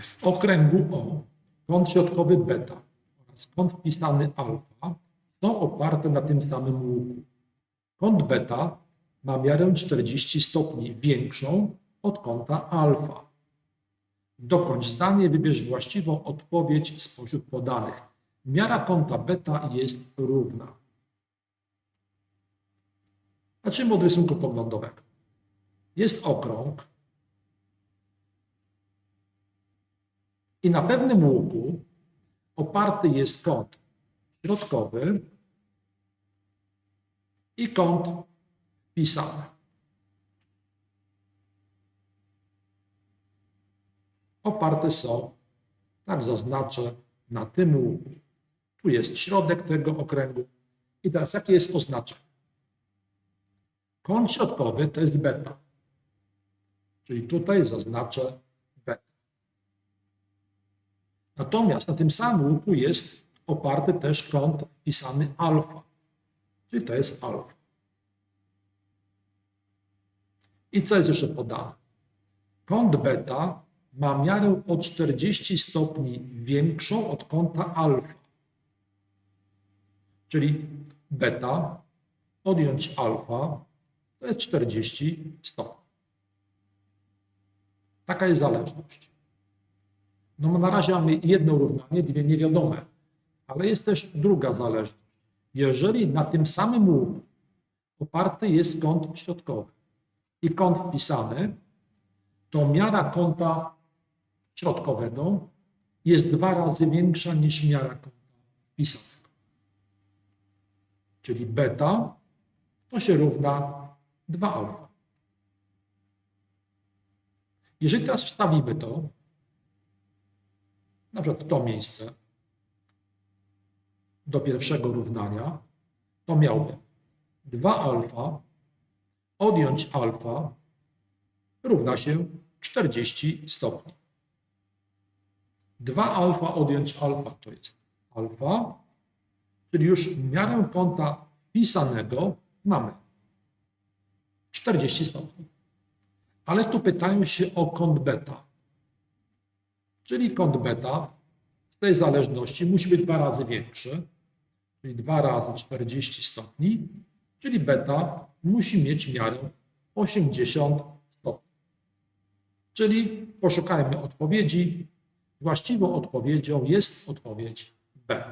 W okręgu O kąt środkowy beta oraz kąt wpisany alfa są oparte na tym samym łuku. Kąt beta ma miarę 40 stopni większą od kąta alfa. Dokończ zdanie wybierz właściwą odpowiedź spośród podanych. Miara kąta beta jest równa. Zacznijmy od rysunku poglądowego. Jest okrąg i na pewnym łuku oparty jest kąt środkowy i kąt wpisany. Oparte są, tak zaznaczę, na tym łuku. Tu jest środek tego okręgu. I teraz jakie jest oznaczenie? Kąt środkowy to jest beta. Czyli tutaj zaznaczę. Natomiast na tym samym łuku jest oparty też kąt wpisany alfa. Czyli to jest alfa. I co jest jeszcze podane? Kąt beta ma miarę o 40 stopni większą od kąta alfa. Czyli beta odjąć alfa to jest 40 stopni. Taka jest zależność. No na razie mamy jedno równanie, dwie niewiadome, ale jest też druga zależność. Jeżeli na tym samym łuku oparty jest kąt środkowy i kąt wpisany, to miara kąta środkowego jest dwa razy większa niż miara kąta wpisanego. Czyli beta to się równa 2 alfa. Jeżeli teraz wstawimy to, na przykład w to miejsce, do pierwszego równania, to miałbym 2 alfa odjąć alfa równa się 40 stopni. 2 alfa odjąć alfa to jest alfa, czyli już miarę kąta wpisanego mamy 40 stopni. Ale tu pytają się o kąt beta. Czyli kąt beta z tej zależności musi być dwa razy większy, czyli 2 razy 40 stopni, czyli beta musi mieć miarę 80 stopni. Czyli poszukajmy odpowiedzi. Właściwą odpowiedzią jest odpowiedź B.